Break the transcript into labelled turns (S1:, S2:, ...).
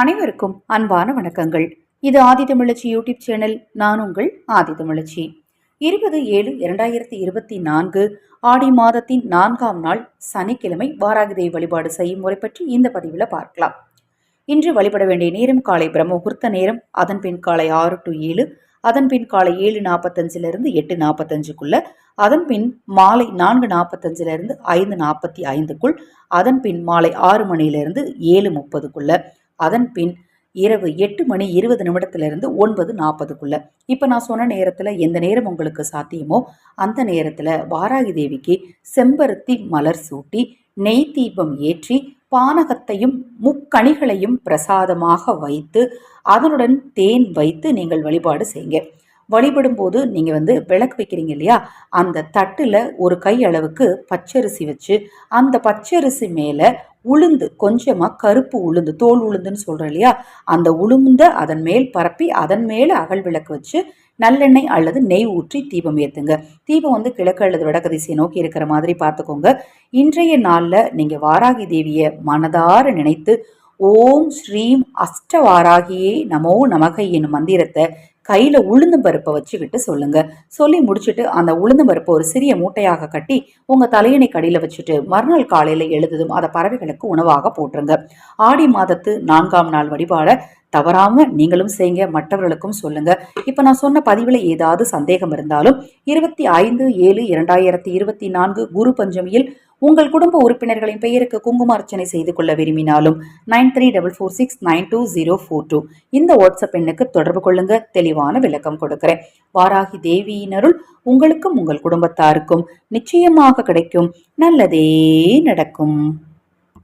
S1: அனைவருக்கும் அன்பான வணக்கங்கள். இது ஆதிதமிழச்சி யூடியூப் சேனல் நான் உங்கள் ஆதிதமிழச்சி இருபது ஏழு இரண்டாயிரத்தி இருபத்தி நான்கு ஆடி மாதத்தின் நான்காம் நாள் சனிக்கிழமை வாராகிதேவி வழிபாடு செய்யும் முறை பற்றி இந்த பதிவில் பார்க்கலாம். இன்று வழிபட வேண்டிய நேரம் காலை பிரம்மமுகூர்த்த நேரம் அதன் பின் காலை ஆறு டு ஏழு அதன் பின் காலை ஏழு நாற்பத்தஞ்சிலிருந்து எட்டு நாற்பத்தஞ்சுக்குள்ள அதன் பின் மாலை நான்கு நாற்பத்தஞ்சிலிருந்து ஐந்து நாற்பத்தி ஐந்துக்குள் அதன் பின் மாலை ஆறு மணியிலிருந்து ஏழு முப்பதுக்குள்ள அதன் பின் இரவு எட்டு மணி இருபது நிமிடத்திலிருந்து ஒன்பது நாற்பதுக்குள்ள. இப்போ நான் சொன்ன நேரத்தில் எந்த நேரம் உங்களுக்கு சாத்தியமோ அந்த நேரத்தில் வாராகி தேவிக்கு செம்பருத்தி மலர் சூட்டி நெய் தீபம் ஏற்றி பானகத்தையும் முக்கணிகளையும் பிரசாதமாக வைத்து அதனுடன் தேன் வைத்து நீங்கள் வழிபாடு செய்யுங்க. வழிபடும் போது நீங்கள் வந்து விளக்கு வைக்கிறீங்க இல்லையா? அந்த தட்டில் ஒரு கை அளவுக்கு பச்சரிசி வச்சு அந்த பச்சரிசி மேலே உளுந்து கொஞ்சமாக கருப்பு உளுந்து தோல் உளுந்துன்னு சொல்கிறோம் இல்லையா? அந்த உளுந்த அதன் மேல் பரப்பி அதன் மேலே அகல் விளக்கு வச்சு நல்லெண்ணெய் அல்லது நெய் ஊற்றி தீபம் ஏற்றுங்க தீபம் வந்து கிழக்கு அல்லது வடக்கு திசையை நோக்கி இருக்கிற மாதிரி பார்த்துக்கோங்க. இன்றைய நாளில் நீங்கள் வாராகி தேவியை மனதார நினைத்து ஓம் ஸ்ரீம் அஷ்டவாராகியே நமோ நமக என்னும் மந்திரத்தை கையில் உளுந்து பருப்பை வச்சுக்கிட்டு சொல்லுங்க. சொல்லி முடிச்சுட்டு அந்த உளுந்து பருப்பை ஒரு சிறிய மூட்டையாக கட்டி உங்கள் தலையணை கடியில் வச்சுட்டு மறுநாள் காலையில் எழுதுதும் அதை பறவைகளுக்கு உணவாக போட்டுருங்க. ஆடி மாதத்து நான்காம் நாள் வழிபாட தவறாம நீங்களும் செய்யுங்க மற்றவர்களுக்கும் சொல்லுங்க. இப்போ நான் சொன்ன பதிவில் ஏதாவது சந்தேகம் இருந்தாலும் இருபத்தி ஐந்து ஏழு இரண்டாயிரத்தி இருபத்தி நான்கு குரு பஞ்சமியில் உங்கள் குடும்ப உறுப்பினர்களின் பெயருக்கு குங்கும அர்ச்சனை செய்து கொள்ள விரும்பினாலும் nine three double four six nine two zero four two. இந்த வாட்ஸ்அப் எண்ணுக்கு தொடர்பு கொள்ளுங்க. தெளிவான விளக்கம் கொடுக்கிறேன். வாராகி தேவியினருள் உங்களுக்கும் உங்கள் குடும்பத்தாருக்கும் நிச்சயமாக கிடைக்கும். நல்லதே நடக்கும்.